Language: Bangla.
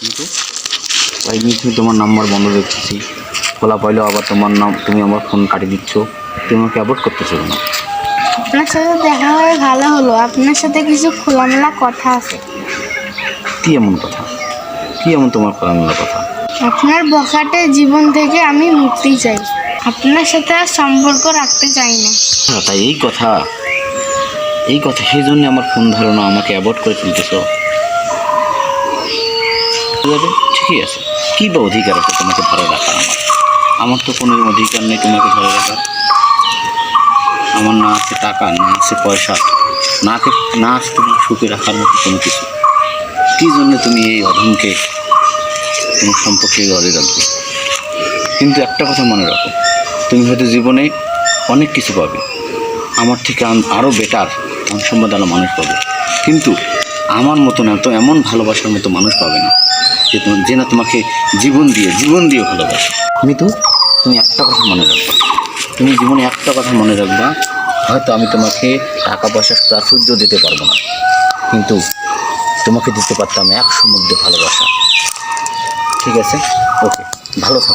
কিন্তু। তাই মিঠু তোমার নাম্বার বন্ধ দেখতেছি। খোলা পাইলেও আবার তোমার নাম তুমি আমার ফোন কাটিয়ে দিচ্ছ। তুমি আমাকে অ্যাভয়েড করতেছো না আপনার সাথে দেখা হয়ে ভালো হলো। আপনার সাথে কিছু খোলামেলা কথা আছে। কী এমন কথা? কী এমন তোমার খোলামেলা কথা? আপনার বখাটে জীবন থেকে আমি মুক্তি চাই। আপনার সাথে আর সম্পর্ক রাখতে চাই না। তাই এই কথা। এই কথা সেই জন্য আমার ফোন ধরো না আমাকে অ্যাভয়েড করে তুলতেছ যাবে ঠিকই আছে। কী বা অধিকার আছে তোমাকে ধরে রাখার আমার? আমার তো কোনো অধিকার নেই তোমাকে ধরে রাখার। আমার না আছে টাকা, না আছে পয়সা, না না আছে তোমার সুখে রাখার মতো কোনো কিছু। কী জন্য তুমি এই অধমকে, তোমার সম্পর্কে ঘরে রাখবে? কিন্তু একটা কথা মনে রাখো, তুমি হয়তো জীবনে অনেক কিছু পাবে। আমার থেকে আরও বেটার ধন সম্পদ মানুষ পাবে। কিন্তু আমার মতো না তো এমন ভালোবাসার মতো মানুষ পাবে না। যে তোমার যে না তোমাকে জীবন দিয়ে জীবন দিয়ে ভালোবাসে। মিতু, তুমি একটা কথা মনে রাখবা। তুমি জীবনে একটা কথা মনে রাখবা, হয়তো আমি তোমাকে টাকা পয়সার প্রাচুর্য দিতে পারব না। কিন্তু তোমাকে দিতে পারতাম এক সমুদ্রে ভালোবাসা। ঠিক আছে? ওকে, ভালো থাকো।